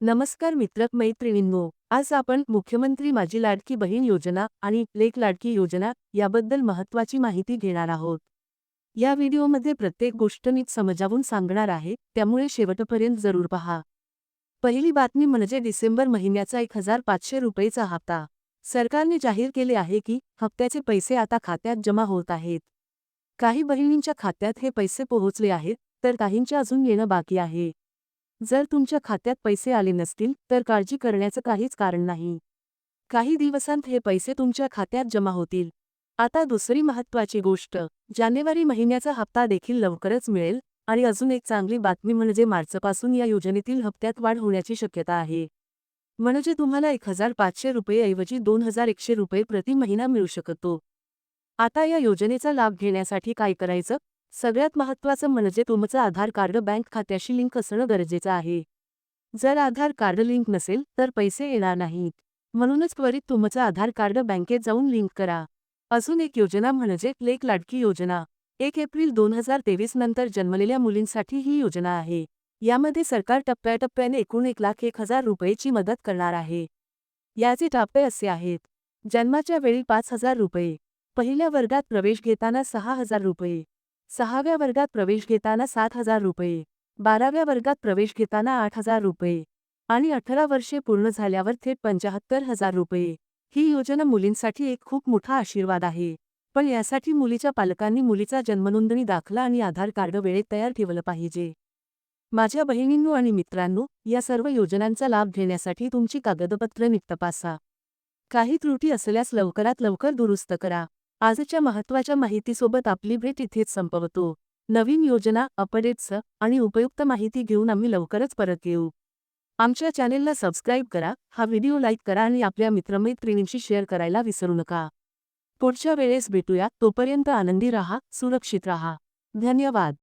नमस्कार मित्र मैत्रिणींनो आज आपण मुख्यमंत्री माझी लाडकी बहीण योजना आणि लेक लाडकी योजना याबद्दल महत्वाची माहिती घेणार आहोत. या व्हिडिओमध्ये प्रत्येक गोष्ट नीट समजावून सांगणार आहे त्यामुळे शेवटपर्यंत जरूर पहा. पहिली बातमी म्हणजे डिसेंबर महिन्याचा एक हजार पाचशे रुपयेचा हप्ता. सरकारने जाहीर केले आहे की हप्त्याचे पैसे आता खात्यात जमा होत आहेत. काही बहिणींच्या खात्यात हे पैसे पोहोचले आहेत तर काहींच्या अजून येणं बाकी आहे. जर तुमच्या खात्यात पैसे आले नसतील तर काळजी करण्याचं काहीच कारण नाही. काही दिवसांत हे पैसे तुमच्या खात्यात जमा होतील. आता दुसरी महत्वाची गोष्ट जानेवारी महिन्याचा हप्ता देखील लवकरच मिळेल आणि अजून एक चांगली बातमी म्हणजे मार्चपासून या योजनेतील हप्त्यात वाढ होण्याची शक्यता आहे. म्हणजे तुम्हाला एक हजार पाचशे रुपयेऐवजी दोन हजार एकशे रुपये प्रति महिना मिळू शकतो. आता या योजनेचा लाभ घेण्यासाठी काय करायचं? सगळ्यात महत्त्वाचं म्हणजे तुमचं आधार कार्ड बँक खात्याशी लिंक असणं गरजेचं आहे. जर आधार कार्ड लिंक नसेल तर पैसे येणार नाहीत. म्हणूनच त्वरित तुमचं आधार कार्ड बँकेत जाऊन लिंक करा. अजून एक योजना म्हणजे लेक लाडकी योजना. एक एप्रिल दोन हजार तेवीस नंतर जन्मलेल्या मुलींसाठी ही योजना आहे. यामध्ये सरकार टप्प्याटप्प्याने एकूण एक लाख एक हजार रुपयेची मदत करणार आहे. याचे टप्पे असे आहेत. जन्माच्या वेळी पाच हजार रुपये. पहिल्या वर्गात प्रवेश घेताना सहा हजार रुपये. सहाव्या वर्गात प्रवेश घेताना सात हजार रुपये बाराव्या वर्गात प्रवेश घेताना आठ हजार रुपये आणि अठरा वर्षे पूर्ण झाल्यावर थेट पंचाहत्तर हजार रुपये. ही योजना मुलींसाठी एक खूप मोठा आशीर्वाद आहे. पण यासाठी मुलीच्या पालकांनी मुलीचा जन्मनोंदणी दाखला आणि आधार कार्ड वेळेत तयार ठेवलं पाहिजे. माझ्या बहिणींनो आणि मित्रांनो या सर्व योजनांचा लाभ घेण्यासाठी तुमची कागदपत्र नीट तपासा काही त्रुटी असल्यास लवकरात लवकर दुरुस्त करा. आजच्या महत्त्वाच्या माहितीसोबत आपली भेट इथेच संपवतो. नवीन योजना अपडेट्स आणि उपयुक्त माहिती घेऊन आम्ही लवकरच परत येऊ. आमच्या चॅनेलला सबस्क्राईब करा हा व्हिडिओ लाईक करा आणि आपल्या मित्रमैत्रिणींशी शेअर करायला विसरू नका. पुढच्या वेळेस भेटूया तोपर्यंत आनंदी रहा सुरक्षित रहा. धन्यवाद.